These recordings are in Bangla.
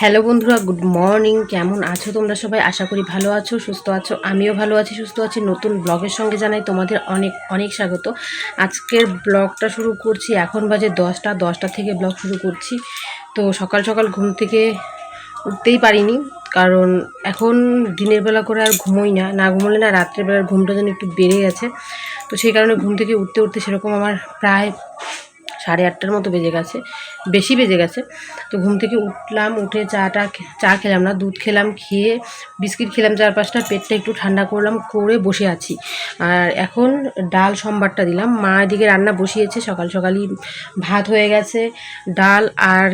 হ্যালো বন্ধুরা, গুড মর্নিং। কেমন আছো তোমরা সবাই? আশা করি ভালো আছো, সুস্থ আছো। আমিও ভালো আছি, সুস্থ আছি। নতুন ব্লগের সঙ্গে জানাই তোমাদের অনেক অনেক স্বাগত। আজকের ব্লগটা শুরু করছি, এখন বাজে দশটা দশটা থেকে ব্লগ শুরু করছি। তো সকাল সকাল ঘুম থেকে উঠতেই পারিনি, কারণ এখন দিনের বেলা করে আর ঘুমোই না। না ঘুমোলে না রাত্রেবেলার ঘুমটা যেন একটু বেড়ে গেছে। তো সেই কারণে ঘুম থেকে উঠতে উঠতে সেরকম আমার প্রায় সাড়ে আটটার মতো বেজে গেছে, বেশি বেজে গেছে। তো ঘুম থেকে উঠলাম, উঠে চাটা চা খেলাম না, দুধ খেলাম, খেয়ে বিস্কিট খেলাম চার পাঁচটা পেটটা একটু ঠান্ডা করলাম, করে বসে আছি। আর এখন ডাল সম্বারটা দিলাম। মা এদিকে রান্না বসিয়েছে, সকাল সকালই ভাত হয়ে গেছে, ডাল আর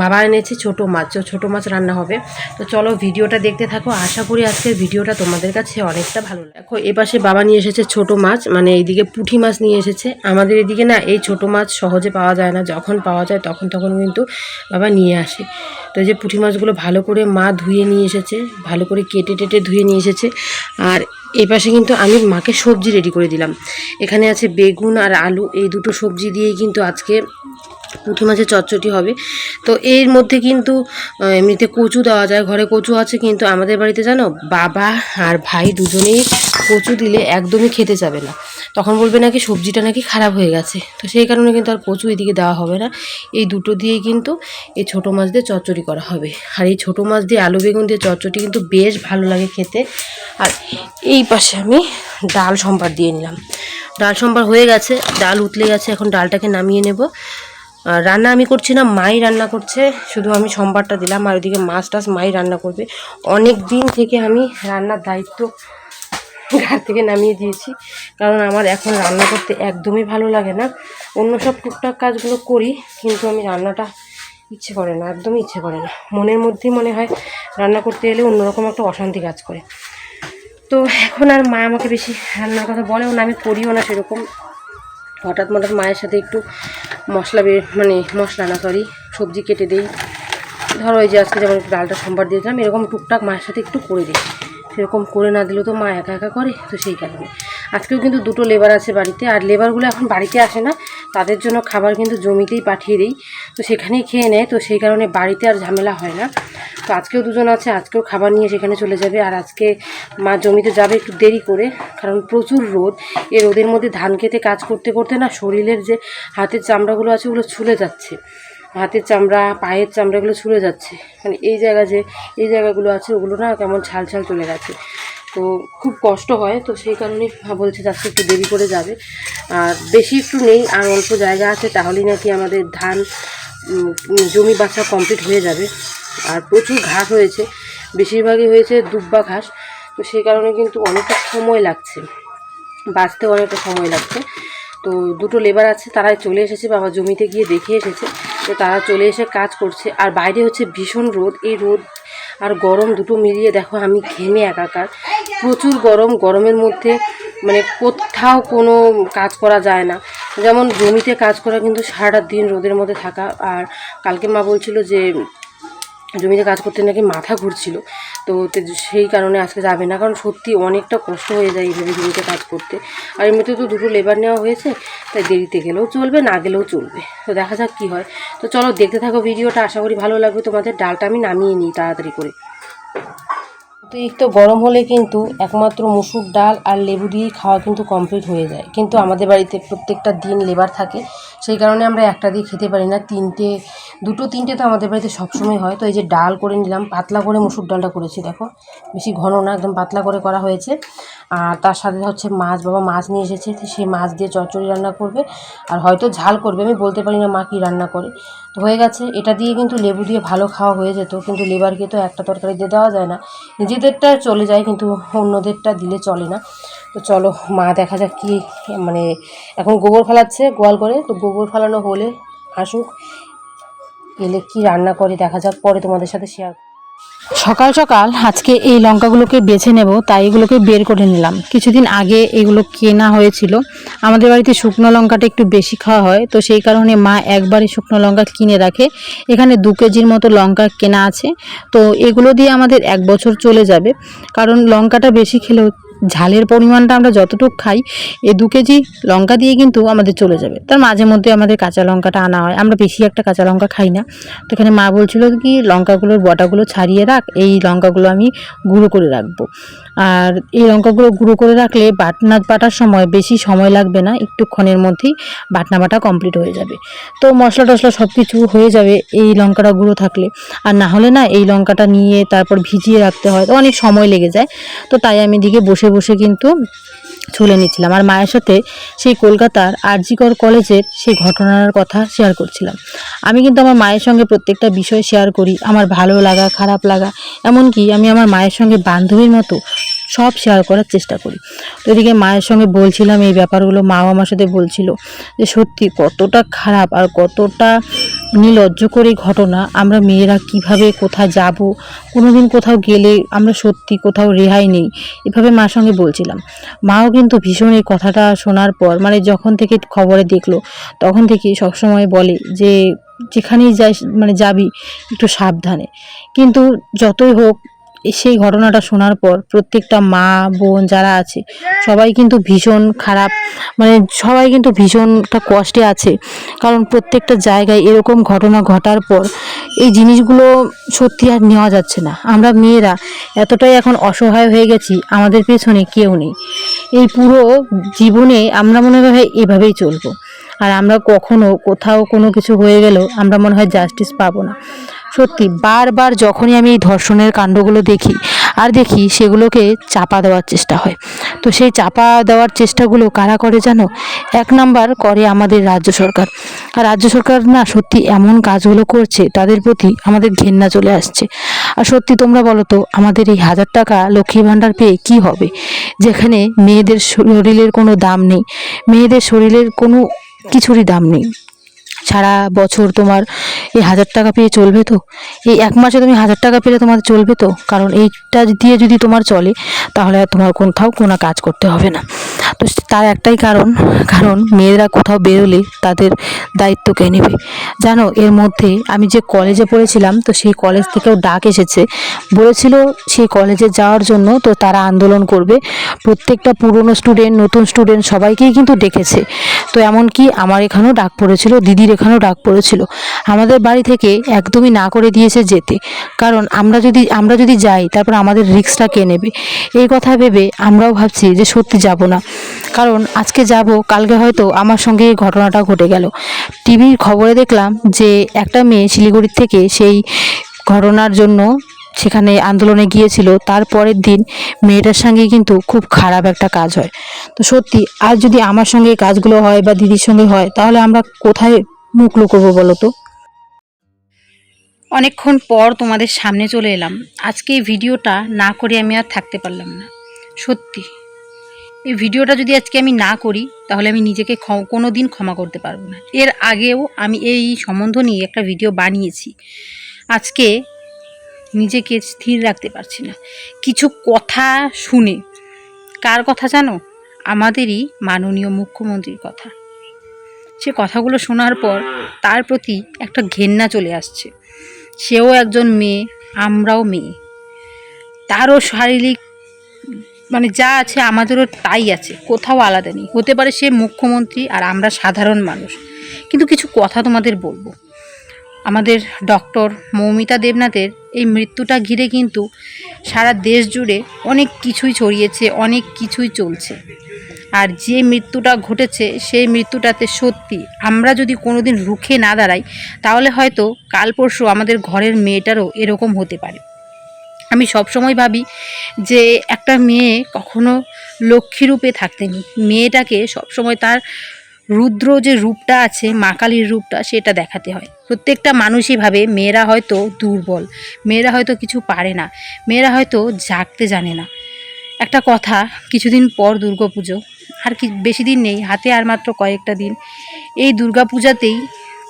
বাবা এনেছে ছোটো মাছ ছোটো মাছ রান্না হবে। তো চলো ভিডিওটা দেখতে থাকো। আশা করি আজকের ভিডিওটা তোমাদের কাছে অনেকটা ভালো দেখো, এপাশে বাবা নিয়ে এসেছে ছোট মাছ মানে এইদিকে পুঁটি মাছ নিয়ে এসেছে। আমাদের এদিকে না, এই ছোট মাছ সহজে পাওয়া যায় না, যখন পাওয়া যায় তখন তখন কিন্তু বাবা নিয়ে আসে। তো এই যে পুঁটি মাছগুলো ভালো করে মা ধুয়ে নিয়ে এসেছে, ভালো করে কেটে টেটে ধুয়ে নিয়ে এসেছে। আর এই পাশে কিন্তু আমি মাকে সবজি রেডি করে দিলাম। এখানে আছে বেগুন আর আলু, এই দুটো সবজি দিয়েই কিন্তু আজকে পুঁটি মাছের চচ্চটি হবে। তো এর মধ্যে কিন্তু এমনিতে কচু দেওয়া যায়, ঘরে কচু আছে কিন্তু আমাদের বাড়িতে জানো, বাবা আর ভাই দুজনেই কচু দিলে একদমই খেতে যাবে না। তখন বলবে নাকি সবজিটা নাকি খারাপ হয়ে গেছে। তো সেই কারণে কিন্তু আর কচু এদিকে দেওয়া হবে না। এই দুটো দিয়েই কিন্তু এই ছোটো মাছ দিয়ে চচ্চড়ি করা হবে। আর এই ছোটো মাছ দিয়ে আলু বেগুন দিয়ে চচ্চড়ি কিন্তু বেশ ভালো লাগে খেতে। আর এই পাশে আমি ডাল সম্বার দিয়ে নিলাম। ডাল সম্বার হয়ে গেছে, ডাল উতলে গেছে, এখন ডালটাকে নামিয়ে নেব। আর রান্না আমি করছি না, মাই রান্না করছে, শুধু আমি সোমবারটা দিলাম। আর ওইদিকে মাছ টাছ মাই রান্না করবে। অনেক দিন থেকে আমি রান্নার দায়িত্ব ঘাট থেকে নামিয়ে দিয়েছি। কারণ আমার এখন রান্না করতে একদমই ভালো লাগে না। অন্য সব টুকটাক কাজগুলো করি, কিন্তু আমি রান্নাটা ইচ্ছে করে না, একদমই ইচ্ছে করে না। মনের মধ্যেই মনে হয় রান্না করতে এলে অন্যরকম একটা অশান্তি কাজ করে। তো এখন আর মা আমাকে বেশি রান্নার কথা বলেও না, আমি করিও না সেরকম। হঠাৎ মঠাৎ মায়ের সাথে একটু মশলা বের মানে মশলা না সরি সবজি কেটে দিই। ধরো ওই যে আজকে যেমন ডালটা সম্বার দিয়েছিলাম এরকম টুকটাক মায়ের সাথে একটু করে দিই। সেরকম করে না দিলেও তো মা একা একা করে, তো সেই কারণে। আজকেও কিন্তু দুটো লেবার আছে বাড়িতে, আর লেবারগুলো এখন বাড়িতে আসে না, তাদের জন্য খাবার কিন্তু জমিতেই পাঠিয়ে দিই। তো সেখানেই খেয়ে নেয়, তো সেই কারণে বাড়িতে আর ঝামেলা হয় না। তো আজকেও দুজন আছে, আজকেও খাবার নিয়ে সেখানে চলে যাবে, আর আজকে মা জমিতে যাবে একটু দেরি করে, কারণ প্রচুর রোদ। এই রোদের মধ্যে ধান খেতে কাজ করতে করতে না শরীরের যে হাতের চামড়াগুলো আছে, ওগুলো ছুলে যাচ্ছে। হাতের চামড়া, পায়ের চামড়াগুলো ছুলে যাচ্ছে। মানে এই জায়গা যে, এই জায়গাগুলো আছে, ওগুলো না কেমন ছাল ছাল চলে গেছে। তো খুব কষ্ট হয়, তো সেই কারণে বলছে যাচ্ছে একটু দেরি করে যাবে। আর বেশি একটু নেই, আর অল্প জায়গা আছে, তাহলেই নাকি আমাদের ধান জমি বাছা কমপ্লিট হয়ে যাবে। আর প্রচুর ঘাস হয়েছে, বেশিরভাগই হয়েছে দুব্বা ঘাস। তো সেই কারণে কিন্তু অনেকটা সময় লাগছে। বাঁচতে অনেকটা সময় লাগছে। তো দুটো লেবার আছে, তারাই চলে এসেছে, বাবা জমিতে গিয়ে দেখে এসেছে। তো তারা চলে এসে কাজ করছে। আর বাইরে হচ্ছে ভীষণ রোদ। এই রোদ আর গরম দুটো মিলিয়ে দেখো আমি ঘেমে একাকার। প্রচুর গরম। গরমের মধ্যে মানে কোথাও কোনো কাজ করা যায় না। যেমন জমিতে কাজ করা কিন্তু সারাটা দিন রোদের মধ্যে থাকা। আর কালকে মা বলছিল যে জমিতে কাজ করতে নাকি মাথা ঘুরছিল। তো সেই কারণে আজকে যাবে না। কারণ সত্যি অনেকটা কষ্ট হয়ে যায় এইভাবে জমিতে কাজ করতে। আর এমনিতে তো দুটো লেবার নেওয়া হয়েছে, তাই দেরিতে গেলেও চলবে, না গেলেও চলবে। তো দেখা যাক কী হয়। তো চলো দেখতে থাকো ভিডিওটা। আশা করি ভালো লাগবে। তোমাদের ডালটা আমি নামিয়ে নিই তাড়াতাড়ি করে। অতিরিক্ত গরম হলে কিন্তু একমাত্র মুসুর ডাল আর লেবু দিয়েই খাওয়া কিন্তু কমপ্লিট হয়ে যায়। কিন্তু আমাদের বাড়িতে প্রত্যেকটা দিন লেবার থাকে, সেই কারণে আমরা একটা দিয়ে খেতে পারি না। তিনটে, দুটো, তিনটে তো আমাদের বাড়িতে সবসময় হয়। তো এই যে ডাল করে নিলাম, পাতলা করে মুসুর ডালটা করেছি, দেখো। বেশি ঘন না, একদম পাতলা করে করা হয়েছে। আর তার সাথে হচ্ছে মাছ, বাবা মাছ নিয়ে এসেছে সেই মাছ দিয়ে চচ্চড়ি রান্না করবে। আর হয়তো ঝাল করবে, আমি বলতে পারি না মা কী রান্না করে। তো হয়ে গেছে, এটা দিয়ে কিন্তু লেবু দিয়ে ভালো খাওয়া হয়ে যেত, কিন্তু লেবারকে তো একটা তরকারি দিয়ে দেওয়া যায় না। নিজেদেরটা চলে যায়, কিন্তু অন্যদেরটা দিলে চলে না। তো চলো, মা দেখা যাক কি মানে এখন গোবর ফেলাচ্ছে গোয়াল করে। তো গোবর ফেলানো হলে আসুক, এলে কি রান্না করে দেখা যাক, পরে তোমাদের সাথে শেয়ার সকাল সকাল আজকে এই লঙ্কাগুলোকে বেছে নেব, তাই এগুলোকে বের করে নিলাম। কিছুদিন আগে এগুলো কেনা হয়েছিল। আমাদের বাড়িতে শুকনো লঙ্কাটা একটু বেশি খাওয়া হয়, তো সেই কারণে মা একবারই শুকনো লঙ্কা কিনে রাখে। এখানে দু কেজির মতো লঙ্কা কেনা আছে, তো এগুলো দিয়ে আমাদের এক বছর চলে যাবে। কারণ লঙ্কাটা বেশি খেলেও ঝালের পরিমাণটা আমরা যতটুকু খাই, এ দু কেজি লঙ্কা দিয়ে কিন্তু আমাদের চলে যাবে। তার মাঝে মধ্যে আমাদের কাঁচা লঙ্কাটা আনা হয়। আমরা বেশি একটা কাঁচা লঙ্কা খাই না। তো এখানে মা বলছিল কি, লঙ্কাগুলোর বটাগুলো ছাড়িয়ে রাখ, এই লঙ্কাগুলো আমি গুঁড়ো করে রাখব। আর এই লঙ্কাগুলো গুঁড়ো করে রাখলে বাটনা বাটার সময় বেশি সময় লাগবে না একটুক্ষণের মধ্যেই বাটনা বাটা কমপ্লিট হয়ে যাবে। তো মশলা টশলা সব কিছু হয়ে যাবে এই লঙ্কাটা গুঁড়ো থাকলে। আর না হলে না এই লঙ্কাটা নিয়ে তারপর ভিজিয়ে রাখতে হয়। তো অনেক সময় লেগে যায়। তো তাই আমি দিকে বসে বসে কিন্তু ছুলে নিচ্ছিলাম। আর মায়ের সাথে সেই কলকাতার আরজিকর কলেজের সেই ঘটনার কথা শেয়ার করছিলাম। আমি কিন্তু আমার মায়ের সঙ্গে প্রত্যেকটা বিষয় শেয়ার করি। আমার ভালো লাগা, খারাপ লাগা, এমনকি আমি আমার মায়ের সঙ্গে বান্ধবীর মতো সব শেয়ার করার চেষ্টা করি। তো এদিকে মায়ের সঙ্গে বলছিলাম এই ব্যাপারগুলো, মাও আমার সাথে বলছিল যে, সত্যি কতটা খারাপ আর কতটা নির্লজ্জ করে ঘটনা। আমরা মেয়েরা কীভাবে কোথায় যাব? কোনো দিন কোথাও গেলে আমরা সত্যি কোথাও রেহাই নেই। এভাবে মার সঙ্গে বলছিলাম। মাও কিন্তু ভীষণ এই কথাটা শোনার পর মানে যখন থেকে খবরে দেখল, তখন থেকে সবসময় বলে যে, যেখানেই যাই মানে যাবি, একটু সাবধানে। কিন্তু যতই হোক সেই ঘটনাটা শোনার পর প্রত্যেকটা মা, বোন যারা আছে, সবাই কিন্তু ভীষণ খারাপ মানে সবাই কিন্তু ভীষণটা কষ্টে আছে। কারণ প্রত্যেকটা জায়গায় এরকম ঘটনা ঘটার পর এই জিনিসগুলো সত্যি আর নেওয়া যাচ্ছে না। আমরা মেয়েরা এতটাই এখন অসহায় হয়ে গেছি, আমাদের পেছনে কেউ নেই। এই পুরো জীবনে আমরা মনে হয় এভাবেই চলবো। আর আমরা কখনো কোথাও কোনো কিছু হয়ে গেলেও আমরা মনে হয় জাস্টিস পাবো না। সত্যি, বারবার যখনই আমি এই ধর্ষণের কাণ্ডগুলো দেখি, আর দেখি সেগুলোকে চাপা দেওয়ার চেষ্টা হয়। তো সেই চাপা দেওয়ার চেষ্টাগুলো কারা করে জানো? এক নাম্বার করে আমাদের রাজ্য সরকার। আর রাজ্য সরকার না সত্যি এমন কাজগুলো করছে, তাদের প্রতি আমাদের ঘেন্না চলে আসছে। আর সত্যি তোমরা বলো তো, আমাদের এই হাজার টাকা লক্ষ্মী ভাণ্ডার পেয়ে কি হবে? যেখানে মেয়েদের শরীরের কোনো দাম নেই, মেয়েদের শরীরের কোনো কিছুরই দাম নেই। সারা বছর তোমার এই হাজার টাকা পেয়ে চলবে তো? এই এক মাসে তুমি হাজার টাকা পেলে তোমার চলবে তো? কারণ এইটা দিয়ে যদি তোমার চলে, তাহলে আর তোমার কোথাও কোনো কাজ করতে হবে না। তো তার একটাই কারণ কারণ মেয়েরা কোথাও বেরোলে তাদের দায়িত্ব কে নেবে? জানো, এর মধ্যে আমি যে কলেজে পড়েছিলাম, তো সেই কলেজ থেকেও ডাক এসেছে। বলেছিল সেই কলেজে যাওয়ার জন্য তো তারা আন্দোলন করবে। প্রত্যেকটা পুরনো স্টুডেন্ট নতুন স্টুডেন্ট সবাইকেই কিন্তু ডেকেছে। তো এমনকি আমার এখানেও ডাক পড়েছিল দিদির এখানেও ডাক পড়েছিল। আমাদের বাড়ি থেকে একদমই না করে দিয়েছে যেতে। কারণ আমরা যদি আমরা যদি যাই, তারপর আমাদের রিস্কটা কে নেবে? এই কথা ভেবে আমরাও ভাবছি যে সত্যি যাব না। কারণ আজকে যাব, কালকে হয়তো আমার সঙ্গে এই ঘটনাটা ঘটে গেল। টিভির খবরে দেখলাম যে একটা মেয়ে শিলিগুড়ির থেকে সেই ঘটনার জন্য সেখানে আন্দোলনে গিয়েছিল। তার পরের দিন মেয়েটার সঙ্গে কিন্তু খুব খারাপ একটা কাজ হয়। তো সত্যি আর যদি আমার সঙ্গে কাজগুলো হয় বা দিদির সঙ্গে হয়, তাহলে আমরা কোথায় মুখ লুকোবো বলো তো? অনেকক্ষণ পর তোমাদের সামনে চলে এলাম। আজকে এই ভিডিওটা না করে আমি আর থাকতে পারলাম না। সত্যি। এই ভিডিওটা যদি আজকে আমি না করি, তাহলে আমি নিজেকে কোনো দিন ক্ষমা করতে পারব না। এর আগেও আমি এই সম্বন্ধ নিয়ে একটা ভিডিও বানিয়েছি। আজকে নিজেকে স্থির রাখতে পারছি না। কিছু কথা শুনে। কার কথা জানো? আমাদেরই মাননীয় মুখ্যমন্ত্রীর কথা। সে কথাগুলো শোনার পর তার প্রতি একটা ঘেন্না চলে আসছে। সেও একজন মেয়ে, আমরাও মেয়ে। তারও শারীরিক মানে যা আছে আমাদেরও তাই আছে, কোথাও আলাদা নেই। হতে পারে সে মুখ্যমন্ত্রী আর আমরা সাধারণ মানুষ। কিন্তু কিছু কথা তোমাদের বলব। আমাদের ডক্টর মৌমিতা দেবনাথের এই মৃত্যুটা ঘিরে কিন্তু সারা দেশ জুড়ে অনেক কিছুই ছড়িয়েছে, অনেক কিছুই চলছে। আর যে মৃত্যুটা ঘটেছে সেই মৃত্যুটাতে সত্যি আমরা যদি কোনোদিন রুখে না দাঁড়াই, তাহলে হয়তো কাল পরশু আমাদের ঘরের মেয়েটারও এরকম হতে পারে। আমি সবসময় ভাবি যে একটা মেয়ে কখনো লক্ষ্মী রূপে থাকতে নেই। মেয়েটাকে সবসময় তার রুদ্র যে রূপটা আছে, মা কালীর রূপটা, সেটা দেখাতে হয়। প্রত্যেকটা মানুষই ভাবে মেয়েরা হয়তো দুর্বল, মেয়েরা হয়তো কিছু পারে না, মেয়েরা হয়তো জাগতে জানে না। একটা কথা, কিছুদিন পর দুর্গাপুজো আর কি, বেশি দিন নেই, হাতে আর মাত্র কয়েকটা দিন। এই দুর্গাপূজাতেই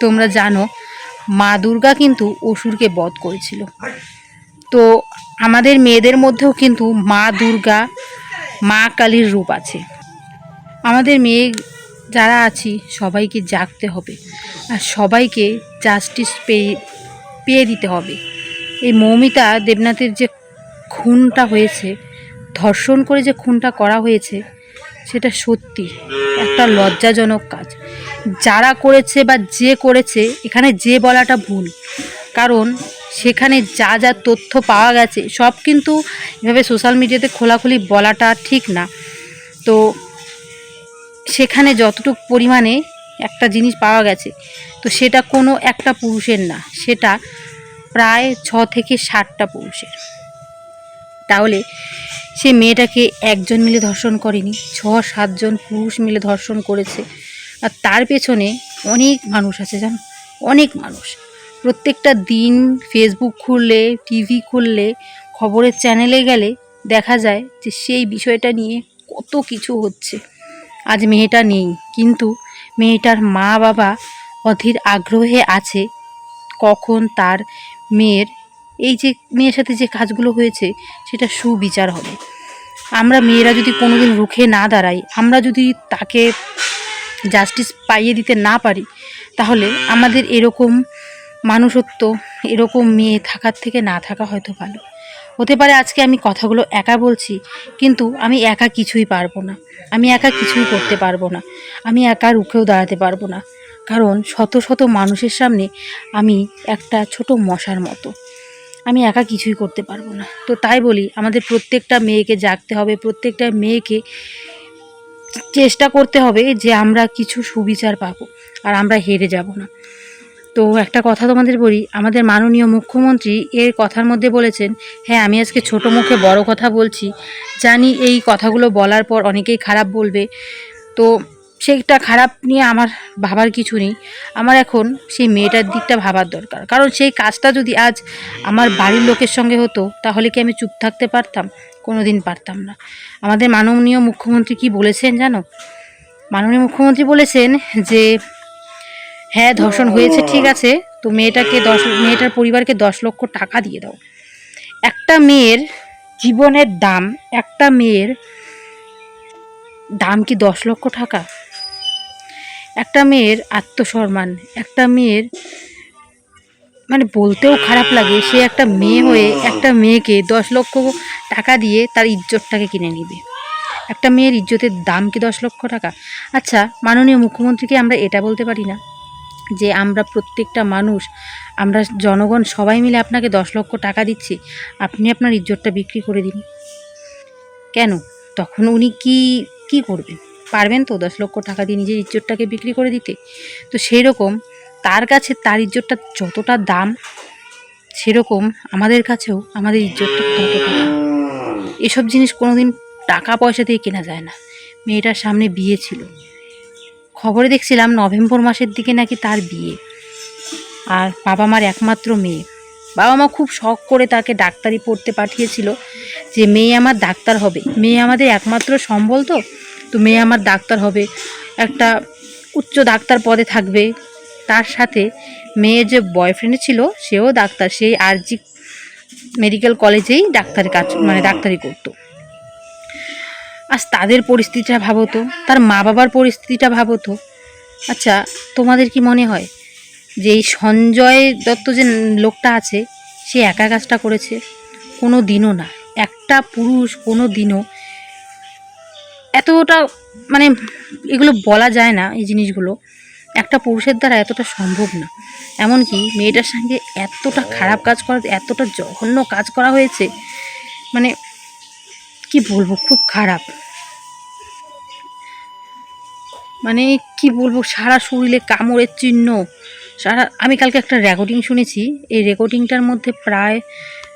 তোমরা জানো, মা দুর্গা কিন্তু অসুরকে বধ করেছিল। তো আমাদের মেয়েদের মধ্যেও কিন্তু মা দুর্গা, মা কালীর রূপ আছে। আমাদের মেয়ে যারা আছি, সবাইকে জাগতে হবে। আর সবাইকে জাস্টিস পেয়ে পেয়ে দিতে হবে। এই মৌমিতা দেবনাথের যে খুনটা হয়েছে ধর্ষণ করে যে খুনটা করা হয়েছে, সেটা সত্যি। একটা লজ্জাজনক কাজ। যারা করেছে বা যে করেছে, এখানে যে বলাটা ভুল। কারণ সেখানে যা যা তথ্য পাওয়া গেছে, সব কিন্তু এভাবে সোশ্যাল মিডিয়াতে খোলাখুলি বলাটা ঠিক না। তো সেখানে যতটুকু পরিমাণে একটা জিনিস পাওয়া গেছে, তো সেটা কোনো একটা পুরুষের না, সেটা প্রায় ছ থেকে ষাটটা পুরুষের। তাহলে সে মেয়েটাকে একজন মিলে ধর্ষণ করেনি, ছ, সাতজন পুরুষ মিলে ধর্ষণ করেছে। আর তার পেছনে অনেক মানুষ আছে জানো, অনেক মানুষ। প্রত্যেকটা দিন ফেসবুক খুললে টিভি খুললে, খবরের চ্যানেলে গেলে দেখা যায় যে সেই বিষয়টা নিয়ে কত কিছু হচ্ছে। আজ মেয়েটা নেই, কিন্তু মেয়েটার মা বাবা অধীর আগ্রহে আছে কখন তার মেয়ের এই যে মেয়ের সাথে যে কাজগুলো হয়েছে, সেটা সুবিচার হবে। আমরা মেয়েরা যদি কোনোদিন রুখে না দাঁড়াই, আমরা যদি তাকে জাস্টিস পাইয়ে দিতে না পারি, তাহলে আমাদের এরকম মানুষত্ব, এরকম মেয়ে থাকার থেকে না থাকা হয়তো ভালো। হতে পারে আজকে আমি কথাগুলো একা বলছি, কিন্তু আমি একা কিছুই পারব না। আমি একা কিছুই করতে পারব না। আমি একা রুখেও দাঁড়াতে পারব না। কারণ শত শত মানুষের সামনে আমি একটা ছোট মশার মতো। আমি একা কিছুই করতে পারব না। তো তাই বলি, আমাদের প্রত্যেকটা মেয়েকে জাগতে হবে, প্রত্যেকটা মেয়েকে চেষ্টা করতে হবে যে আমরা কিছু সুবিচার পাবো আর আমরা হেরে যাব না। তো একটা কথা তোমাদের বলি, আমাদের মাননীয় মুখ্যমন্ত্রী এর কথার মধ্যে বলেছেন হ্যাঁ আমি আজকে ছোট মুখে বড় কথা বলছি। জানি এই কথাগুলো বলার পর অনেকেই খারাপ বলবে। তো সেইটা খারাপ নিয়ে আমার ভাবার কিছু নেই। আমার এখন সেই মেয়েটার দিকটা ভাবার দরকার। কারণ সেই কাজটা যদি আজ আমার বাড়ির লোকের সঙ্গে হতো, তাহলে কি আমি চুপ থাকতে পারতাম? কোনো দিন পারতাম না। আমাদের মাননীয় মুখ্যমন্ত্রী কি বলেছেন জানো? মাননীয় মুখ্যমন্ত্রী বলেছেন যে হ্যাঁ ধর্ষণ হয়েছে, ঠিক আছে, তো মেয়েটাকে দশ, মেয়েটার পরিবারকে দশ লক্ষ টাকা দিয়ে দাও। একটা মেয়ের জীবনের দাম, একটা মেয়ের দাম কি দশ লক্ষ টাকা? একটা মেয়ের আত্মসম্মান, একটা মেয়ের মানে বলতেও খারাপ লাগে, সে একটা মেয়ে হয়ে একটা মেয়েকে দশ লক্ষ টাকা দিয়ে তার ইজ্জতটাকে কিনে নিবে। একটা মেয়ের ইজ্জতের দাম কি দশ লক্ষ টাকা? আচ্ছা মাননীয় মুখ্যমন্ত্রীকে আমরা এটা বলতে পারি না, যে আমরা প্রত্যেকটা মানুষ, আমরা জনগণ সবাই মিলে আপনাকে দশ লক্ষ টাকা দিচ্ছি, আপনি আপনার ইজ্জতটা বিক্রি করে দিন। কেন? তখন উনি কি কি করবেন? পারবেন তো? দশ লক্ষ টাকা দিয়ে নিজের ইজ্জতটাকে বিক্রি করে দিতে? তো সেই রকম তার কাছে তার ইজ্জতটা যতটা দাম, সেরকম আমাদের কাছেও আমাদের ইজ্জতটা ততটা দাম। এসব জিনিস কোনোদিন টাকা পয়সা দিয়ে কেনা যায় না। মেয়েটার সামনে বিয়ে ছিল। খবরে দেখছিলাম নভেম্বর মাসের দিকে নাকি তার বিয়ে। আর বাবা মার একমাত্র মেয়ে। বাবা মা খুব শখ করে তাকে ডাক্তারি পড়তে পাঠিয়েছিল যে, মেয়ে আমার ডাক্তার হবে। মেয়ে আমাদের একমাত্র সম্বল তো? তো মেয়ে আমার ডাক্তার হবে, একটা উচ্চ ডাক্তার পদে থাকবে। তার সাথে মেয়ের যে বয়ফ্রেন্ড ছিল, সেও ডাক্তার সেই আরজি মেডিকেল কলেজেই ডাক্তারি কাজ মানে ডাক্তারি করতো। আজ তাদের পরিস্থিতিটা ভাবো তো তার মা বাবার পরিস্থিতিটা ভাবো তো আচ্ছা তোমাদের কি মনে হয় যে এই সঞ্জয় দত্ত যে লোকটা আছে, সে একা কাজটা করেছে? কোনো দিনও না। একটা পুরুষ কোনো দিনও এতটা মানে এগুলো বলা যায় না, এই জিনিসগুলো। একটা পুরুষের দ্বারা এতটা সম্ভব না। এমনকি মেয়েটার সঙ্গে এতটা খারাপ কাজ করা, এতটা জঘন্য কাজ করা হয়েছে মানে কি বলব, খুব খারাপ। মানে কি বলব, সারা শরীরে কামড়ের চিহ্ন। সারা, আমি কালকে একটা রেকর্ডিং শুনেছি, এই রেকর্ডিংটার মধ্যে প্রায়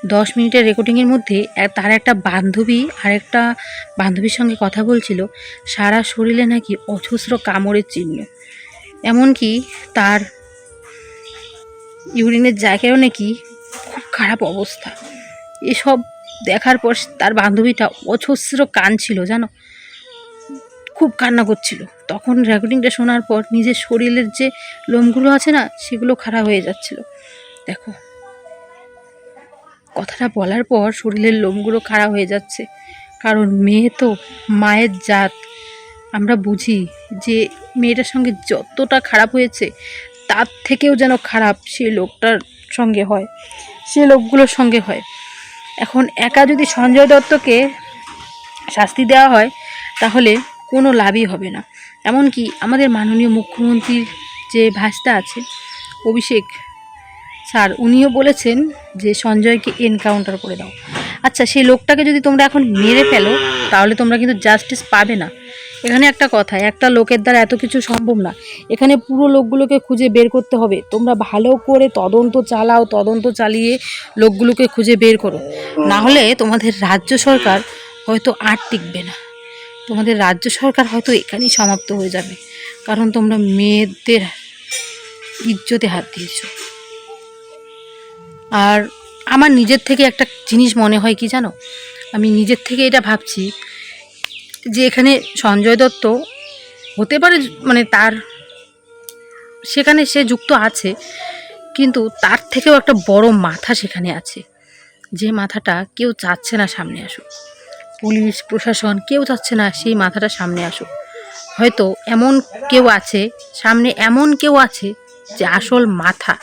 দশ মিনিটের রেকর্ডিংয়ের মধ্যে তার একটা বান্ধবী আর একটা বান্ধবীর সঙ্গে কথা বলছিল, সারা শরীরে নাকি অজস্র কামড়ের চিহ্ন। এমনকি তার ইউরিনের জায়গায়ও নাকি খুব খারাপ অবস্থা। এসব দেখার পর তার বান্ধবীটা অজস্র কাঁদছিল, জানো? খুব কান্না করছিল। তখন রেকর্ডিংটা শোনার পর নিজের শরীরের যে লোমগুলো আছে না, সেগুলো খারাপ হয়ে যাচ্ছিল। দেখো কথাটা বলার পর শরীরের লোমগুলো খারাপ হয়ে যাচ্ছে। কারণ মেয়ে তো মায়ের জাত। আমরা বুঝি যে মেয়েটার সঙ্গে যতটা খারাপ হয়েছে, তার থেকেও যেন খারাপ সেই লোকটার সঙ্গে হয়, সে লোকগুলোর সঙ্গে হয়। এখন একা যদি সঞ্জয় দত্তকে শাস্তি দেওয়া হয়, তাহলে কোনো লাভই হবে না। এমনকি আমাদের মাননীয় মুখ্যমন্ত্রীর যে ভাষটা আছে, অভিষেক স্যার উনিও বলেছেন যে সঞ্জয়কে এনকাউন্টার করে দাও। আচ্ছা সেই লোকটাকে যদি তোমরা এখন মেরে ফেলো, তাহলে তোমরা কিন্তু জাস্টিস পাবে না। এখানে একটা কথা, একটা লোকের দ্বারা এত কিছু সম্ভব না। এখানে পুরো লোকগুলোকে খুঁজে বের করতে হবে। তোমরা ভালো করে তদন্ত চালাও, তদন্ত চালিয়ে লোকগুলোকে খুঁজে বের করো। না হলে তোমাদের রাজ্য সরকার হয়তো আর টিকবে না। তোমাদের রাজ্য সরকার হয়তো এখানেই সমাপ্ত হয়ে যাবে। কারণ তোমরা মেয়েদের ইজ্জতে হাত দিয়েছ। আর আমার নিজের থেকে একটা জিনিস মনে হয় কি জানো? আমি নিজের থেকে এটা ভাবছি যে এখানে সঞ্জয় দত্ত হতে পারে মানে তার সেখানে সে যুক্ত আছে, কিন্তু তার থেকেও একটা বড় মাথা সেখানে আছে। যে মাথাটা কেউ চাচ্ছে না সামনে আসুক। পুলিশ, প্রশাসন কেউ চাচ্ছে না সেই মাথাটা সামনে আসুক। হয়তো এমন কেউ আছে, সামনে এমন কেউ আছে যে আসল মাথা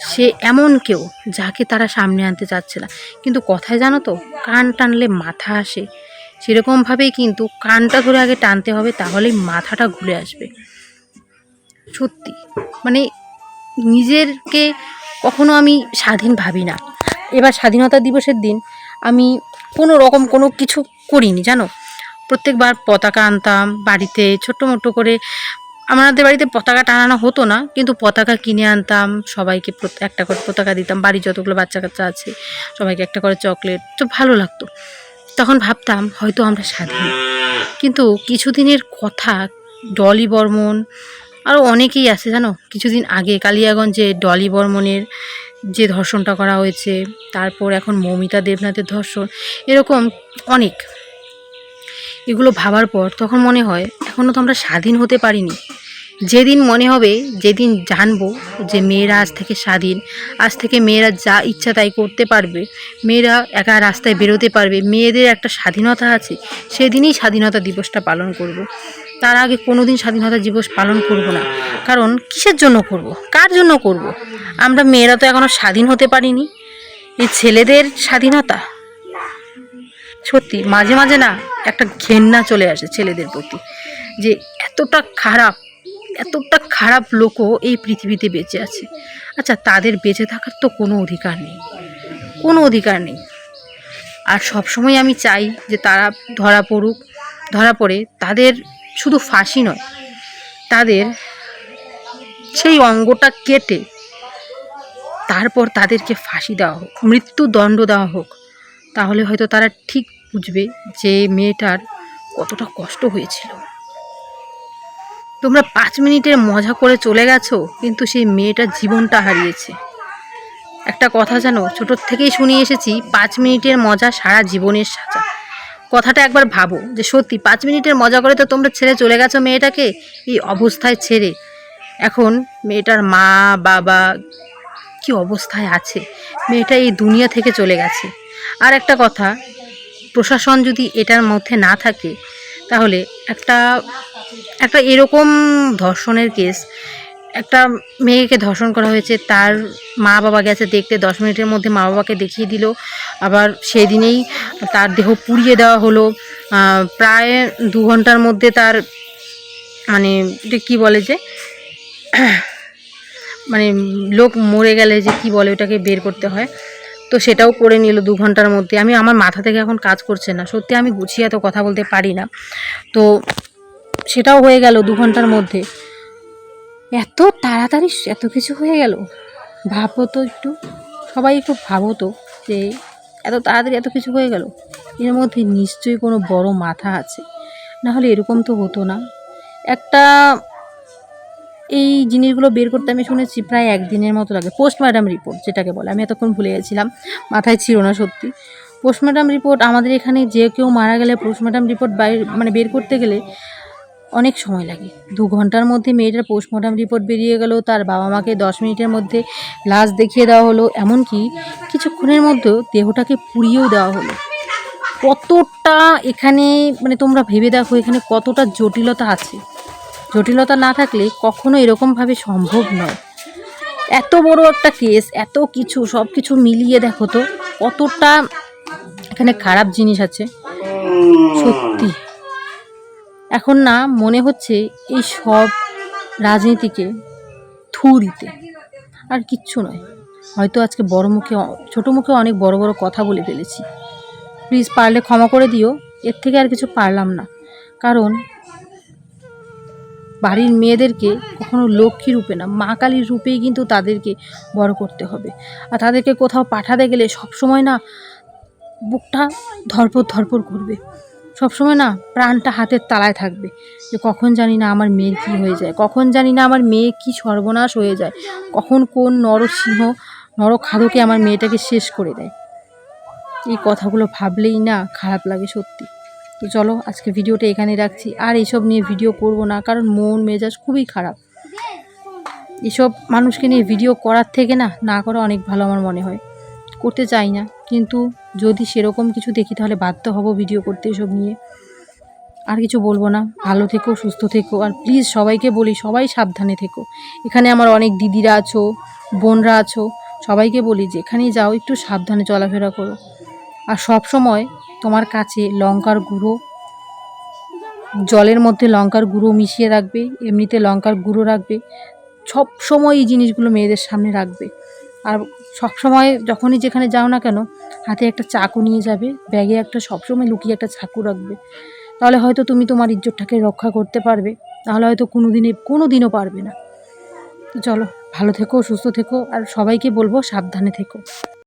সে এমন কেউ যাকে তারা সামনে আনতে চাচ্ছে না। কিন্তু কথায় জানো তো, কান টানলে মাথা আসে। সেরকমভাবেই কিন্তু কানটা ধরে আগে টানতে হবে, তাহলেই মাথাটা ঘুরে আসবে। সত্যি মানে নিজেরকে কখনো আমি স্বাধীন ভাবি না। এবার স্বাধীনতা দিবসের দিন আমি কোনো রকম কোনো কিছু করিনি, জানো? প্রত্যেকবার পতাকা আনতাম, বাড়িতে ছোট্ট মোটো করে আমাদের বাড়িতে পতাকা টানানো হতো না, কিন্তু পতাকা কিনে আনতাম, সবাইকে একটা করে পতাকা দিতাম, বাড়ির যতগুলো বাচ্চা কাচ্চা আছে, সবাইকে একটা করে চকলেট, তো ভালো লাগতো। তখন ভাবতাম, হয়তো আমরা স্বাধীন। কিন্তু কিছুদিনের কথা, ডলি বর্মন আরও অনেকেই আছে জানো? কিছুদিন আগে কালিয়াগঞ্জে ডলি বর্মনের যে ধর্ষণটা করা হয়েছে, তারপর এখন মৌমিতা দেবনাথের ধর্ষণ, এরকম অনেক। এগুলো ভাবার পর তখন মনে হয় এখনও তো আমরা স্বাধীন হতে পারিনি। যেদিন মনে হবে, যেদিন জানব যে মেয়েরা আজ থেকে স্বাধীন, আজ থেকে মেয়েরা যা ইচ্ছা তাই করতে পারবে, মেয়েরা একা রাস্তায় বেরোতে পারবে, মেয়েদের একটা স্বাধীনতা আছে, সেদিনই স্বাধীনতা দিবসটা পালন করব। তার আগে কোনো দিন স্বাধীনতা দিবস পালন করব না। কারণ কিসের জন্য করব? কার জন্য করব? আমরা মেয়েরা তো এখনও স্বাধীন হতে পারিনি। এই ছেলেদের স্বাধীনতা? সত্যি, মাঝে মাঝে না একটা ঘেন্না চলে আসে ছেলেদের প্রতি। যে এতটা খারাপ এতটা খারাপ লোকও এই পৃথিবীতে বেঁচে আছে। আচ্ছা তাদের বেঁচে থাকার তো কোনো অধিকার নেই। কোনো অধিকার নেই। আর সবসময় আমি চাই যে তারা ধরা পড়ুক, ধরা পড়ে। তাদের শুধু ফাঁসি নয়, তাদের সেই অঙ্গটা কেটে তারপর তাদেরকে ফাঁসি দেওয়া হোক, মৃত্যুদণ্ড দেওয়া হোক, তাহলে হয়তো তারা ঠিক বুঝবে যে মেয়েটার কতটা কষ্ট হয়েছিল। তোমরা পাঁচ মিনিটের মজা করে চলে গেছো, কিন্তু সেই মেয়েটার জীবনটা হারিয়েছে। একটা কথা জানো ছোটোর থেকেই শুনে এসেছি, পাঁচ মিনিটের মজা সারা জীবনের সাজা। কথাটা একবার ভাবো, যে সত্যি পাঁচ মিনিটের মজা করে তো তোমরা ছেড়ে চলে গেছো মেয়েটাকে, এই অবস্থায় ছেড়ে। এখন মেয়েটার মা, বাবা কি অবস্থায় আছে? মেয়েটা এই দুনিয়া থেকে চলে গেছে। আর একটা কথা, প্রশাসন যদি এটার মধ্যে না থাকে তাহলে একটা একটা এরকম ধর্ষণের কেস, একটা মেয়েকে ধর্ষণ করা হয়েছে, তার মা বাবা গেছে দেখতে, দশ মিনিটের মধ্যে মা বাবাকে দেখিয়ে দিল, আবার সেদিনেই তার দেহ পুড়িয়ে দেওয়া হলো প্রায় দু ঘণ্টার মধ্যে তার মানে এটা কী বলে যে মানে লোক মরে গেলে যে কি বলে ওটাকে বের করতে হয় তো সেটাও করে নিল দু ঘণ্টার মধ্যে। আমি আমার মাথা থেকে এখন কাজ করছে না। সত্যি আমি গুছিয়ে এত কথা বলতে পারি না। তো সেটাও হয়ে গেল দু ঘণ্টার মধ্যে। এত তাড়াতাড়ি এত কিছু হয়ে গেল। ভাবো তো একটু। সবাই একটু ভাবো তো যে এত তাড়াতাড়ি এত কিছু হয়ে গেল। এর মধ্যে নিশ্চয়ই কোনো বড় মাথা আছে। না হলে এরকম তো হতো না। একটা এই জিনিসগুলো বের করতে আমি শুনেছি প্রায় একদিনের মতো লাগে। পোস্টমর্টম রিপোর্ট যেটাকে বলে। আমি এতক্ষণ ভুলে গেছিলাম। মাথায় ছিল না সত্যি। পোস্টমর্টম রিপোর্ট আমাদের এখানে যে কেউ মারা গেলে পোস্টমর্টম রিপোর্ট বাইরে মানে বের করতে গেলে অনেক সময় লাগে। দু ঘণ্টার মধ্যে মেয়েটার পোস্টমর্টম রিপোর্ট বেরিয়ে গেল, তার বাবা মাকে দশ মিনিটের মধ্যে লাশ দেখিয়ে দেওয়া হলো, এমনকি কিছুক্ষণের মধ্যেও দেহটাকে পুড়িয়েও দেওয়া হলো। কতটা এখানে মানে তোমরা ভেবে দেখো এখানে কতটা জটিলতা আছে। জটিলতা না থাকলে কখনো এরকমভাবে সম্ভব নয়। এত বড় একটা কেস এত কিছু সব কিছু মিলিয়ে দেখো তো, কতটা এখানে খারাপ জিনিস আছে। সত্যি। এখন না, মনে হচ্ছে এই সব রাজনীতিকে থু দিতে আর কিচ্ছু নয়। হয়তো আজকে বড় মুখে, ছোটো মুখে অনেক বড় বড় কথা বলে ফেলেছি। প্লিজ পারলে ক্ষমা করে দিও। এর থেকে আর কিছু পারলাম না। কারণ বাড়ির মেয়েদেরকে কখনো লক্ষ্মী রূপে না, মা কালীর রূপেই কিন্তু তাদেরকে বড় করতে হবে। আর তাদেরকে কোথাও পাঠাতে গেলে সবসময় না বুকটা ধরপর ধরপর করবে সবসময় না প্রাণটা হাতের তালায় থাকবে যে কখন জানি না আমার মেয়ের কী হয়ে যায়, কখন জানি না আমার মেয়ে কী সর্বনাশ হয়ে যায়, কখন কোন নরসিংহ, নরখাদকে আমার মেয়েটাকে শেষ করে দেয়। এই কথাগুলো ভাবলেই না খারাপ লাগে সত্যি। তো চলো, আজকে ভিডিওটা এখানে রাখছি। আর এইসব নিয়ে ভিডিও করব না, কারণ মন, মেজাজ খুবই খারাপ। এসব মানুষকে নিয়ে ভিডিও করার থেকে না না করা অনেক ভালো আমার মনে হয়। করতে চাই না, কিন্তু যদি সেরকম কিছু দেখি, তাহলে বাধ্য হব ভিডিও করতে এসব নিয়ে। আর কিছু বলব না, ভালো থেকো, সুস্থ থেকো। আর প্লিজ সবাইকে বলি, সবাই সাবধানে থেকো। এখানে আমার অনেক দিদিরা আছো, বোনরা আছো, সবাইকে বলি, যেখানেই যাও, একটু সাবধানে চলাফেরা করো। আর সব সময় তোমার কাছে লঙ্কার গুঁড়ো। জলের মধ্যে লঙ্কার গুঁড়ো মিশিয়ে রাখবে, এমনিতে লঙ্কার গুঁড়ো রাখবে। সব সময় এই জিনিসগুলো মেয়েদের সামনে রাখবে। আর সব সময় যখনই যেখানে যাও না কেন, হাতে একটা চাকু নিয়ে যাবে, ব্যাগে একটা সবসময় লুকিয়ে একটা চাকু রাখবে। তাহলে হয়তো তুমি তোমার ইজ্জতটাকে রক্ষা করতে পারবে, তাহলে হয়তো কোনো দিনে কোনো দিনও পারবে না। তো চলো, ভালো থেকো, সুস্থ থেকো, আর সবাইকে বলব সাবধানে থেকো।